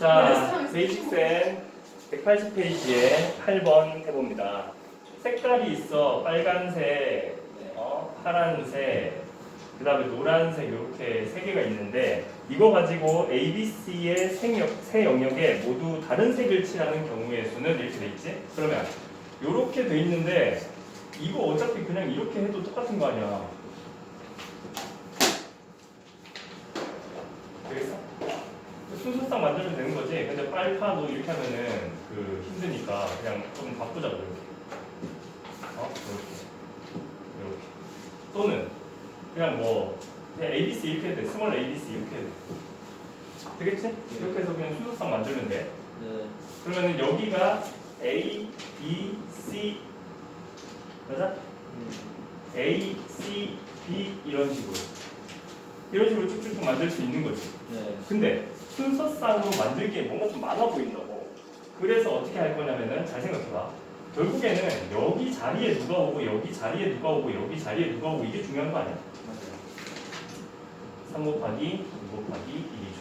자, 베이직센 180페이지에 8번 해봅니다. 색깔이 있어 빨간색, 어, 파란색, 그 다음에 노란색 이렇게 세 개가 있는데 이거 가지고 A, B, C의 세, 영, 세 영역에 모두 다른 색을 칠하는 경우의 수는 이렇게 돼 있지? 그러면 이렇게 돼 있는데 이거 어차피 그냥 이렇게 해도 똑같은 거 아니야? 되겠어? 순서상 만들면 되는 거지. 근데 빨파도 이렇게 하면은 그 힘드니까 그냥 좀 바꾸자고 이렇게. 어? 이렇게. 이렇게. 또는 그냥 뭐 그냥 ABC 이렇게 해도 돼. 스몰 ABC 이렇게 해도 돼. 되겠지? 이렇게 해서 그냥 순서상 만들면 돼. 네. 그러면은 여기가 A, B, C 맞아? A, C, B 이런 식으로 이런 식으로 쭉쭉쭉 만들 수 있는 거지. 네. 근데 순서상으로 만들기에 뭔가 좀 많아 보인다고. 그래서 어떻게 할 거냐면은 잘 생각해봐. 결국에는 여기 자리에 누가 오고 여기 자리에 누가 오고 여기 자리에 누가 오고 이게 중요한 거 아니야? 맞아요. 3 곱하기 2 곱하기 1이죠.